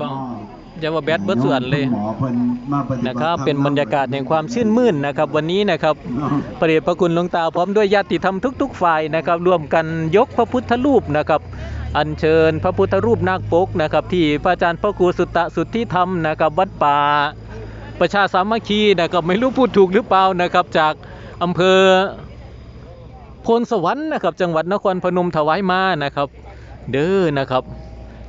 ก็จะว่าแบดเบิดส่วนเลยนะครับเป็นบรรยากาศแห่งความชื่นมื่นนะครับ วันนี้นะครับพระเดชพระคุณหลวงตาพร้อมด้วยญาติธรรมทุก ๆ ฝ่ายนะครับร่วมกันยกพระพุทธรูปนะครับ อัญเชิญพระพุทธรูปนาคปกนะครับ ที่พระอาจารย์พระครูสุตตะสุทธิธรรมนะครับวัดป่าประชาสามัคคีนะครับไม่รู้พูดถูกหรือเปล่านะครับจากอำเภอโพนสวรรค์นะครับ จังหวัดนครพนมถวายมานะครับ เด้อนะครับ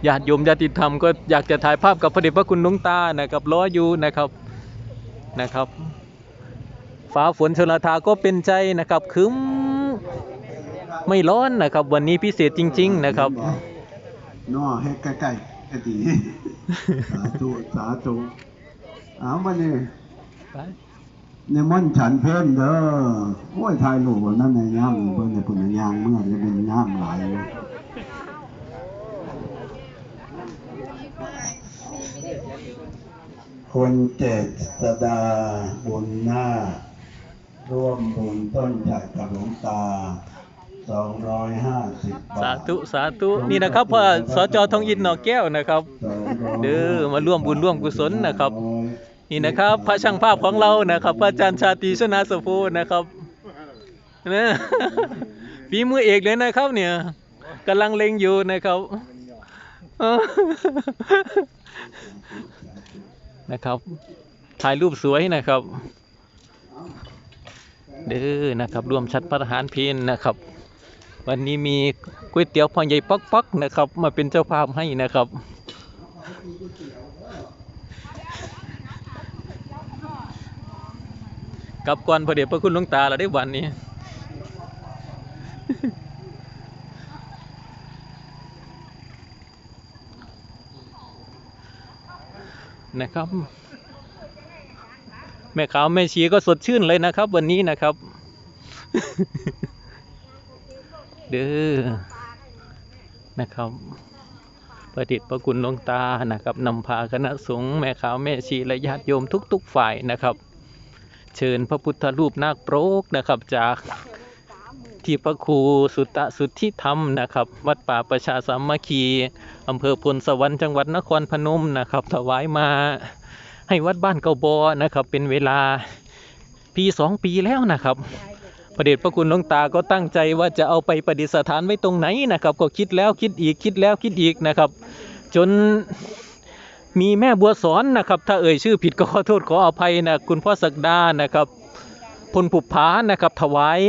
ญาติโยมญาติธรรมก็อยากจะถ่ายภาพกับพระเดชพระคุณหลวงตานะครับรออยู่นะครับนะครับฟ้าฝนชลทาก็เป็นใจนะครับครึ้มไม่ร้อนนะครับ วันนี้พิเศษจริง ๆ นะครับน้อให้ใกล้ๆไอ้ตีสาธุสาธุเอามานี่ในม่อนต์ฉันเพิ่นเด้อโอ้ยทายลูกว่านั่นในย่างเพิ่นในปุ่นในย่างเมื่อจะเป็นย่างหลายเลย คนเจษดาบุญหน้าร่วมบุญต้นจากกับหลวงตา 250 บาท สาธุสาธุนี่นะครับพ่อสจทองอินหนอแก้วนะครับเด้อมาร่วมบุญร่วมกุศลนะครับ นี่นะครับพระช่างภาพของเรานะครับพระอาจารย์ชาตรีชนาสโพนะครับนะฝีมือเอกเลยนะครับ เนี่ยกำลังเล็งอยู่นะครับเออ นะครับถ่ายรูปสวยนะครับ เด้อนะครับรวมชัดประหารเพนนะครับ วันนี้มีก๋วยเตี๋ยวพ่อใหญ่ป๊อกป๊อกนะครับ มาเป็นเจ้าภาพให้นะครับกับก่อนพระเดชพระคุณหลวงตาเราได้วันนี้ นะครับ แม่ขาวแม่ชีก็สดชื่นเลยนะครับ วันนี้นะครับ เด้อนะครับ ประดิษฐ์ประคุณหลวงตานะครับนำพาคณะสงฆ์แม่ขาวแม่ชีและญาติโยมทุก ๆ ฝ่ายนะครับ เชิญพระพุทธรูปนาคโปรกนะครับจาก ที่พระครูสุตะสุทธิธรรมนะครับ วัดป่าประชาสามัคคีอำเภอพลสวรรค์จังหวัดนครพนมนะครับ ถวายมาให้วัดบ้านเกาบอนะครับ เป็นเวลาปีสองปีแล้วนะครับพระเดชพระคุณหลวงตาก็ตั้งใจว่าจะเอาไปประดิษฐานไว้ตรงไหนนะครับ ก็คิดแล้วคิดอีกคิดแล้วคิดอีกนะครับ จนมีแม่บัวสอนนะครับ ถ้าเอ่ยชื่อผิดก็ขอโทษขออภัยนะคุณพ่อศักดานะครับพลผุบผานะครับ ถวาย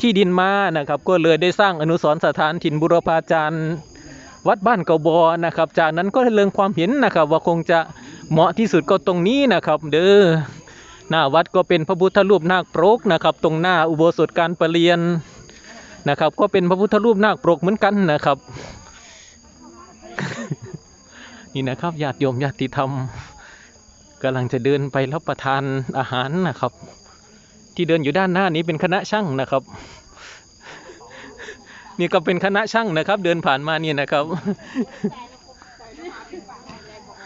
ที่ดินมานะครับ ก็เลยได้สร้างอนุสรณ์สถานถิ่นบุรพาจารย์วัดบ้านเกาบอนะครับ จากนั้นก็ได้เล็งความเห็นนะครับ ว่าคงจะเหมาะที่สุดก็ตรงนี้นะครับ เด้อหน้าวัดก็เป็นพระพุทธรูปนาคปรกนะครับ ตรงหน้าอุโบสถการประเรียนนะครับ ก็เป็นพระพุทธรูปนาคปรกเหมือนกันนะครับ นี่นะครับญาติโยมญาติธรรมกำลังจะเดินไปรับประทานอาหารนะครับ ที่เดินอยู่ด้านหน้านี้เป็นคณะช่างนะครับ นี่ก็เป็นคณะช่างนะครับ เดินผ่านมานี่นะครับ